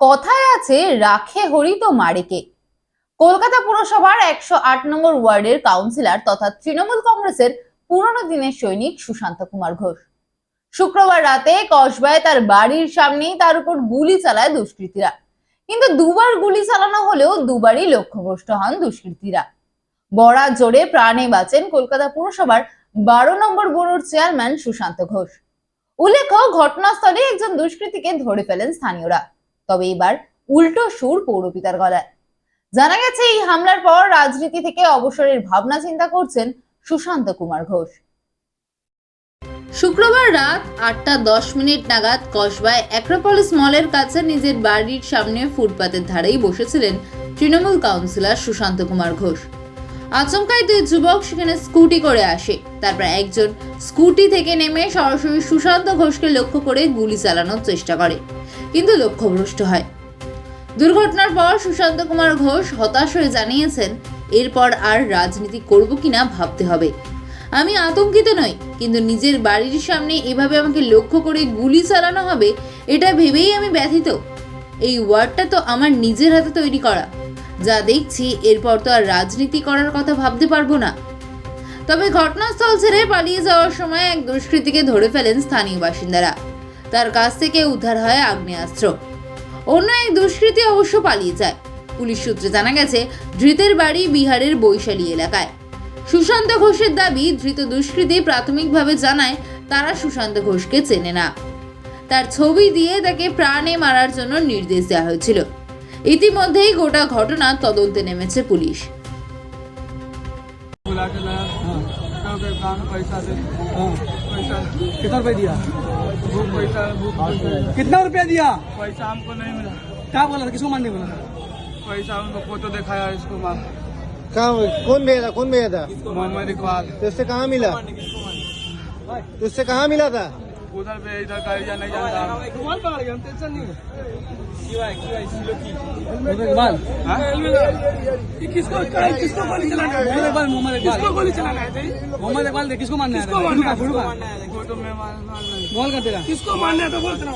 কথায় আছে, রাখে হরি তো মারেকে। কলকাতা পুরসভার একশো আট নম্বর ওয়ার্ডের কাউন্সিলর তথা তৃণমূল কংগ্রেসের পুরনো দিনের সৈনিক সুশান্ত কুমার ঘোষ। শুক্রবার রাতে কসবায় তার বাড়ির সামনেই তার উপর গুলি চালায় দুষ্কৃতীরা। কিন্তু দুবার গুলি চালানো হলেও দুবারই লক্ষ্যভ্রষ্ট হন দুষ্কৃতীরা। বড়া জোরে প্রাণে বাঁচেন কলকাতা পুরসভার বারো নম্বর বোর্ডের চেয়ারম্যান সুশান্ত ঘোষ। উল্লেখ্য ঘটনাস্থলে একজন দুষ্কৃতীকে ধরে ফেলেন স্থানীয়রা। তবে এবার উল্টো সুর পৌরপিতার গলায়। জানা গেছে, এই হামলার পর রাজনীতি থেকে অবসরের ভাবনা চিন্তা করছেন সুশান্ত কুমার ঘোষ। শুক্রবার রাত আটটা দশ মিনিট নাগাদ কসবায় অ্যাক্রোপলিস মলের কাছে নিজের বাড়ির সামনে ফুটপাতের ধারেই বসেছিলেন তৃণমূল কাউন্সিলর সুশান্ত কুমার ঘোষ। আচমকায় দুই যুবক সেখানে স্কুটি করে আসে। তারপর একজন স্কুটি থেকে নেমে সরাসরি সুশান্ত ঘোষকে লক্ষ্য করে গুলি চালানোর চেষ্টা করে। কিন্তু লক্ষ্যভ্রষ্ট হয়। দুর্ঘটনার পর সুশান্ত কুমার ঘোষ হতাশ হয়ে জানিয়েছেন, এরপর আর রাজনীতি করব কিনা ভাবতে হবে। আমি আতঙ্কিত নই, কিন্তু নিজের বাড়ির সামনে এভাবে আমাকে লক্ষ্য করে গুলি চালানো হবে, এটা ভেবেই আমি ব্যথিত। এই ওয়ার্ডটা তো আমার নিজের হাতে তৈরি করা। যা দেখছি, এরপর তো আর রাজনীতি করার কথা ভাবতে পারব না। তবে ঘটনাস্থল ছেড়ে পালিয়ে যাওয়ার সময় এক দুষ্কৃতীকে ধরে ফেলেন স্থানীয় বাসিন্দারা। তার কাছ থেকে উদ্ধার হয় আগ্নেয়াস্ত্র অন্য এক দুষ্কৃতী অবশ্য পালিয়ে যায় পুলিশ সূত্রে জানা গেছে ধৃতের বাড়ি বিহারের বৈশালী এলাকায় সুশান্ত ঘোষের দাবি ধৃত দুষ্কৃতী প্রাথমিকভাবে জানায় তারা সুশান্ত ঘোষকে চেনে না তার ছবি দিয়ে তাকে প্রাণে মারার জন্য নির্দেশ দেওয়া হয়েছিল ইতিমধ্যেই গোটা ঘটনা তদন্তে নেমেছে পুলিশ बुला के लाया हाँ कहा काम पैसा दे हाँ पैसा कितना रुपया दिया वो पैसा वो पैसा कितना रुपया दिया? पैसा हमको नहीं मिला। क्या बोला था? किसको मारने बोला था? पैसा उनको फ़ोटो दिखाया इसको मार। कहाँ कौन भेजा कौन भेजा था? मोहम्मद इकबाल। तो उससे कहाँ मिला? तो उससे कहाँ मिला था? उधर पे इधर का एरिया नहीं जानता हाँ? किसको किसको गोली चलाना है मोहम्मद इकबाल मोहम्मद इकबाल। है किसको मारना है तो मैं बोल कर तेरा किसको मानना है तो बोल। तेरा